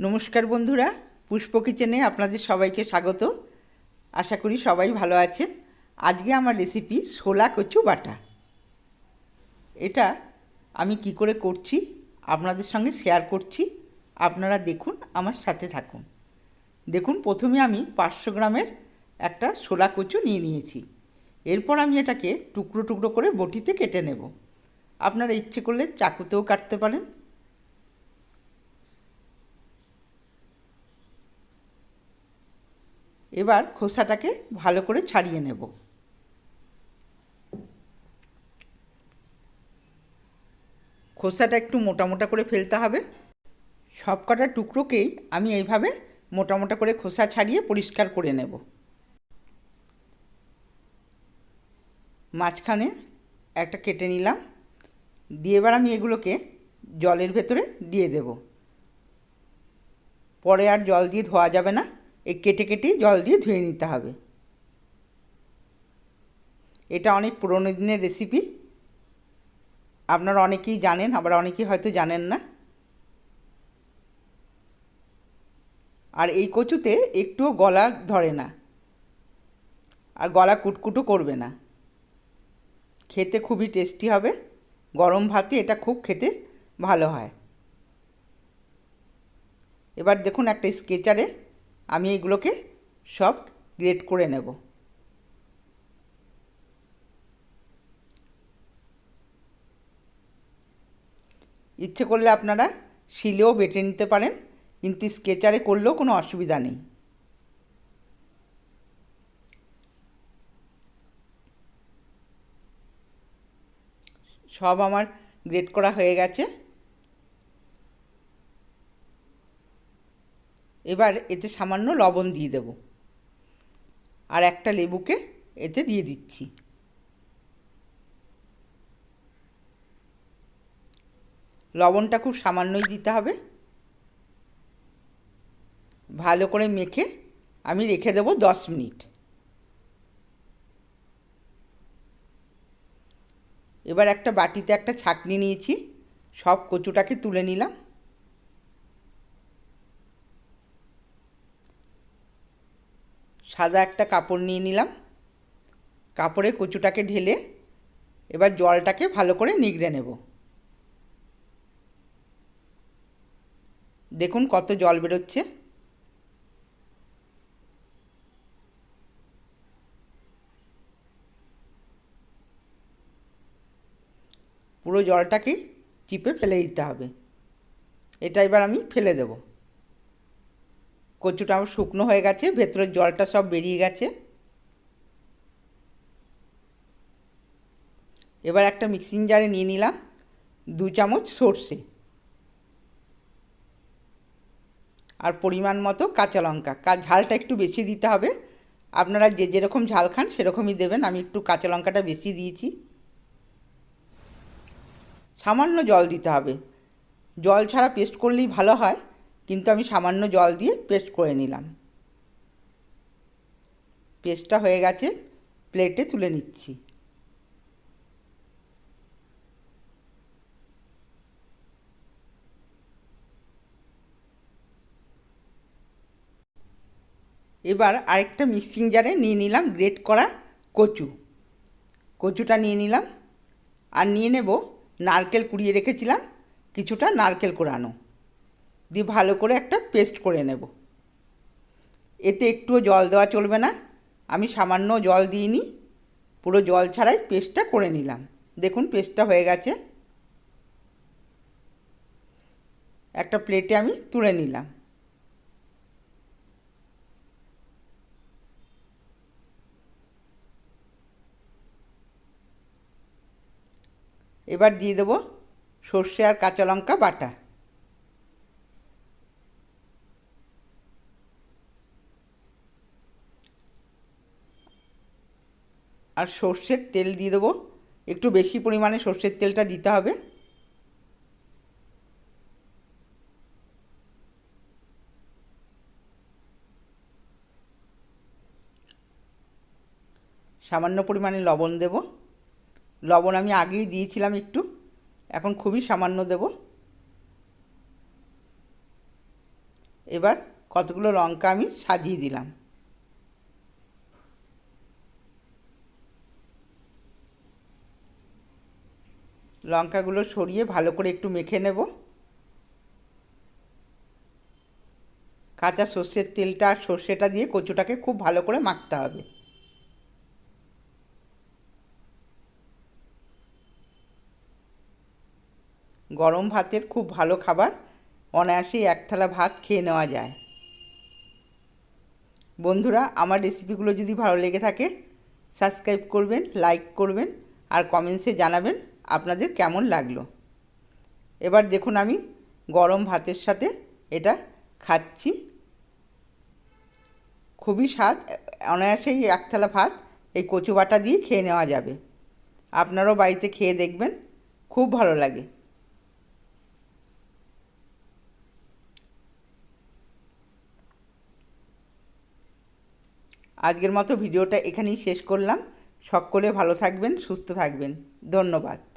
নমস্কার বন্ধুরা, পুষ্প কিচেনে আপনাদের সবাইকে স্বাগত। আশা করি সবাই ভালো আছেন। আজকে আমার রেসিপি ছোলা কচু বাটা। এটা আমি কি করে করছি, আপনাদের সঙ্গে শেয়ার করছি। আপনারা দেখুন, আমার সাথে থাকুন। দেখুন, প্রথমে আমি পাঁচশো গ্রামের একটা ছোলা কচু নিয়ে নিয়েছি। এরপর আমি এটাকে টুকরো টুকরো করে বটিতে কেটে নেব। আপনারা ইচ্ছে করলে চাকুতেও কাটতে পারেন। এবার খোসাটাকে ভালো করে ছাড়িয়ে নেব। খোসাটা একটু মোটা মোটা করে ফেলতে হবে। সব কটা টুকরোকেই আমি এইভাবে মোটা মোটা করে খোসা ছাড়িয়ে পরিষ্কার করে নেব। মাঝখানে একটা কেটে নিলাম। দিয়ে এবার আমি এগুলোকে জলের ভেতরে দিয়ে দেব। পরে আর জল দিয়ে ধোয়া যাবে না। এই কেটে কেটেই জল দিয়ে ধুয়ে নিতে হবে। এটা অনেক পুরনো দিনের রেসিপি আপনারা অনেকেই জানেন, আবার অনেকেই হয়তো জানেন না। আর এই কচুতে একটুও গলা ধরে না। আর গলা কুটকুটো করবে না। খেতে খুবই টেস্টি হবে। গরম ভাতে এটা খুব খেতে ভালো হয়। এবার দেখুন একটা স্কেচারে আমি এগুলোকে সব গ্রেট করে নেব। ইচ্ছে করলে আপনারা শিলেও বেটে নিতে পারেন, কিন্তু স্কেচারে করলেও কোনো অসুবিধা নেই। সব আমার গ্রেট করা হয়ে গেছে। এবার এতে সামান্য লবণ দিয়ে দেব। আর একটা লেবুকে এতে দিয়ে দিচ্ছি। লবণটা খুব সামান্যই দিতে হবে। ভালো করে মেখে আমি রেখে দেবো দশ মিনিট। এবার একটা বাটিতে একটা ছাকনি নিয়েছি, সব কচুটাকে তুলে নিলাম। সাদা একটা কাপড় নিয়ে নিলাম। কাপড়ে কচুটাকে ঢেলে এবার জলটাকে ভালো করে নিগড়ে নেব। দেখুন কত জল বেরোচ্ছে। পুরো জলটাকে চিপে ফেলে দিতে হবে। এটা এবার আমি ফেলে দেব। কচুটা আমার শুকনো হয়ে গেছে, ভেতরের জলটা সব বেরিয়ে গেছে। এবার একটা মিক্সিং জারে নিয়ে নিলাম, দু চামচ সর্ষে। আর পরিমাণ মতো কাঁচা লঙ্কা ঝালটা একটু বেশি দিতে হবে। আপনারা যে যেরকম ঝাল খান সেরকমই দেবেন, আমি একটু কাঁচা লঙ্কাটা বেশি দিয়েছি। সামান্য জল দিতে হবে। জল ছাড়া পেস্ট করলেই ভালো হয়। কিন্তু আমি সামান্য জল দিয়ে পেস্ট করে নিলাম। পেস্টটা হয়ে গেছে, প্লেটে তুলে নিচ্ছি। এবার আরেকটা মিক্সিং জারে নিয়ে নিলাম গ্রেট করা কচু। কচুটা নিয়ে নিলাম, আর নিয়ে নেব নারকেল কুড়িয়ে রেখেছিলাম, কিছুটা নারকেল কোড়ানো দিয়ে ভালো করে একটা পেস্ট করে নেব। এতে একটুও জল দেওয়া চলবে না। আমি সামান্য জল দিইনি, পুরো জল ছাড়াই পেস্টটা করে নিলাম। দেখুন, পেস্টটা হয়ে গেছে। একটা প্লেটে আমি তুলে নিলাম। এবার দিয়ে দেবো সর্ষে আর কাঁচা লঙ্কা বাটা। আর সর্ষের তেল দিয়ে দেবো। একটু বেশি পরিমাণে সর্ষের তেলটা দিতে হবে। সামান্য পরিমাণে লবণ দেবো। লবণ আমি আগেই দিয়েছিলাম একটু, এখন খুবই সামান্য দেব। এবার কতগুলো লঙ্কা আমি সাজিয়ে দিলাম। লঙ্কাগুলো সরিয়ে ভালো করে একটু মেখে নেব। কাঁচা সর্ষের তেলটা আর সর্ষেটা দিয়ে কচুটাকে খুব ভালো করে মাখতে হবে। গরম ভাতের খুব ভালো খাবার অনায়াসেই এক থালা ভাত খেয়ে নেওয়া যায়। বন্ধুরা, আমার রেসিপিগুলো যদি ভালো লেগে থাকে, সাবস্ক্রাইব করবেন, লাইক করবেন, আর কমেন্টসে জানাবেন। আপনাদের কেমন লাগল? এবার দেখুন আমি গরম ভাতের সাথে এটা খাচ্ছি। খুবই স্বাদ, অনায়াসেই এক থালা ভাত, এই কচু বাটা দিয়ে খেয়ে নেওয়া যাবে। আপনারাও বাড়িতে খেয়ে দেখবেন, খুব ভালো লাগে। আজকের মতো ভিডিওটা এখানেই শেষ করলাম। সকলে ভালো থাকবেন, সুস্থ থাকবেন। ধন্যবাদ।